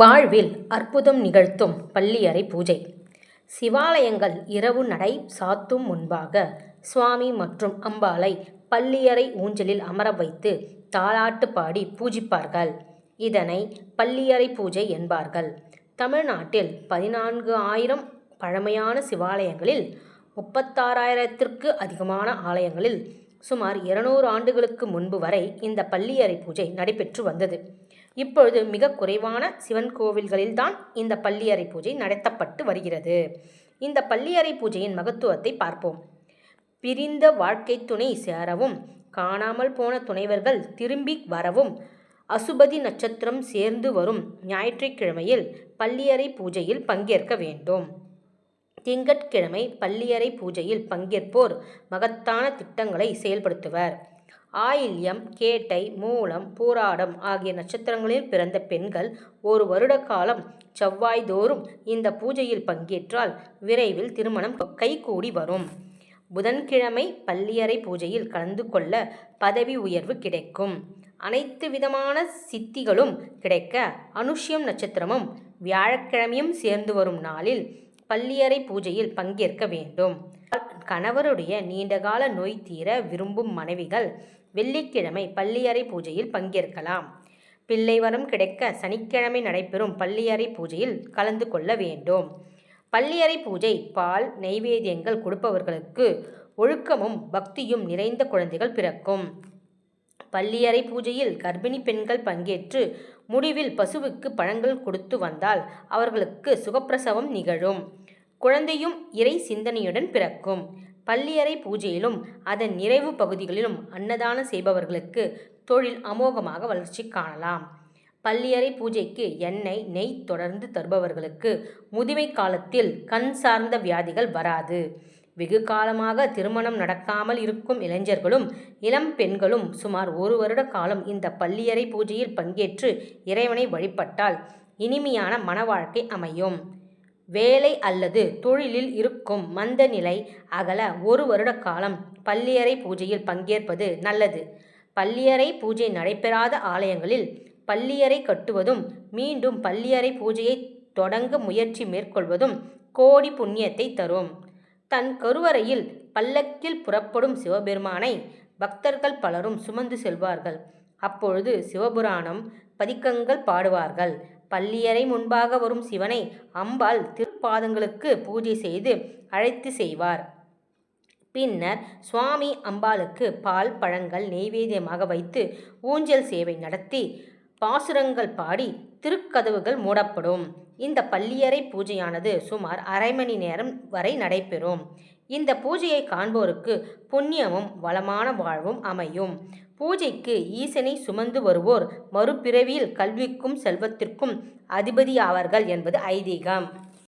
வாழ்வில் அற்புதம் நிகழ்த்தும் பள்ளியறை பூஜை. சிவாலயங்கள் இரவு நடை சாத்தும் முன்பாக சுவாமி மற்றும் அம்பாளை பள்ளியறை ஊஞ்சலில் அமர வைத்து தாளாட்டு பாடி பூஜிப்பார்கள். இதனை பள்ளியறை பூஜை என்பார்கள். தமிழ்நாட்டில் பதினான்கு ஆயிரம் பழமையான சிவாலயங்களில் முப்பத்தாறாயிரத்திற்கு அதிகமான ஆலயங்களில் சுமார் இருநூறு ஆண்டுகளுக்கு முன்பு வரை இந்த பள்ளியறை பூஜை நடைபெற்று வந்தது. இப்பொழுது மிக குறைவான சிவன் கோவில்களில்தான் இந்த பள்ளியறை பூஜை நடத்தப்பட்டு வருகிறது. இந்த பள்ளியறை பூஜையின் மகத்துவத்தை பார்ப்போம். பிரிந்த வாழ்க்கை துணை சேரவும் காணாமல் போன துணைவர்கள் திரும்பி வரவும் அசுபதி நட்சத்திரம் சேர்ந்து வரும் ஞாயிற்றுக்கிழமையில் பள்ளியறை பூஜையில் பங்கேற்க வேண்டும். திங்கட்கிழமை பள்ளியறை பூஜையில் பங்கேற்போர் மகத்தான திட்டங்களை செயல்படுத்துவர். ஆயில்யம் கேட்டை மூலம் பூராடம் ஆகிய நட்சத்திரங்களில் பிறந்த பெண்கள் ஒரு வருட காலம் செவ்வாய்தோறும் இந்த பூஜையில் பங்கேற்றால் விரைவில் திருமணம் கைகூடி வரும். புதன்கிழமை பள்ளியறை பூஜையில் கலந்து கொள்ள பதவி உயர்வு கிடைக்கும். அனைத்து விதமான சித்திகளும் கிடைக்க அனுஷ்யம் நட்சத்திரமும் வியாழக்கிழமையும் சேர்ந்து வரும் நாளில் பள்ளியறை பூஜையில் பங்கேற்க வேண்டும். கணவருடைய நீண்டகால நோய் தீர விரும்பும் மனைவிகள் வெள்ளிக்கிழமை பள்ளியறை பூஜையில் பங்கேற்கலாம். பிள்ளை வரம் கிடைக்க சனிக்கிழமை நடைபெறும் பள்ளியறை பூஜையில் கலந்து கொள்ள வேண்டும். பள்ளியறை பூஜை பால் நெய்வேதியங்கள் கொடுப்பவர்களுக்கு ஒழுக்கமும் பக்தியும் நிறைந்த குழந்தைகள் பிறக்கும். பள்ளியறை பூஜையில் கர்ப்பிணி பெண்கள் பங்கேற்று முடிவில் பசுவுக்கு பழங்கள் கொடுத்து வந்தால் அவர்களுக்கு சுகப்பிரசவம் நிகழும். குழந்தையும் இறை சிந்தனையுடன் பிறக்கும். பள்ளியறை பூஜையிலும் அதன் நிறைவு பகுதிகளிலும் அன்னதானம் செய்பவர்களுக்கு தொழில் அமோகமாக வளர்ச்சி காணலாம். பள்ளியறை பூஜைக்கு எண்ணெய் நெய் தொடர்ந்து தருபவர்களுக்கு முதுமை காலத்தில் கண் சார்ந்த வியாதிகள் வராது. வெகு காலமாக திருமணம் நடக்காமல் இருக்கும் இளைஞர்களும் இளம் பெண்களும் சுமார் ஒரு வருட காலம் இந்த பள்ளியறை பூஜையில் பங்கேற்று இறைவனை வழிபட்டால் இனிமையான மன வாழ்க்கை அமையும். வேலை அல்லது தொழிலில் இருக்கும் மந்த நிலை அகல ஒரு வருட காலம் பள்ளியறை பூஜையில் பங்கேற்பது நல்லது. பள்ளியறை பூஜை நடைபெறாத ஆலயங்களில் பள்ளியறை கட்டுவதும் மீண்டும் பள்ளியறை பூஜையை தொடங்க முயற்சி மேற்கொள்வதும் கோடி புண்ணியத்தை தரும். தன் கருவறையில் பல்லக்கில் புறப்படும் சிவபெருமானை பக்தர்கள் பலரும் சுமந்து செல்வார்கள். அப்பொழுது சிவபுராணம் பதிக்கங்கள் பாடுவார்கள். பள்ளியறை முன்பாக வரும் சிவனை அம்பாள் திருப்பாதங்களுக்கு பூஜை செய்து அழைத்து செய்வார். பின்னர் சுவாமி அம்பாளுக்கு பால் பழங்கள் நெய்வேத்தியமாக வைத்து ஊஞ்சல் சேவை நடத்தி பாசுரங்கள் பாடி திருக்கதவுகள் மூடப்படும். இந்த பள்ளியறை பூஜையானது சுமார் அரை மணி நேரம் வரை நடைபெறும். இந்த பூஜையை காண்போருக்கு புண்ணியமும் வளமான வாழ்வும் அமையும். பூஜைக்கு ஈசனை சுமந்து வருவோர் மறுபிறவியில் கல்விக்கும் செல்வத்திற்கும் அதிபதி ஆவார்கள் என்பது ஐதீகம்.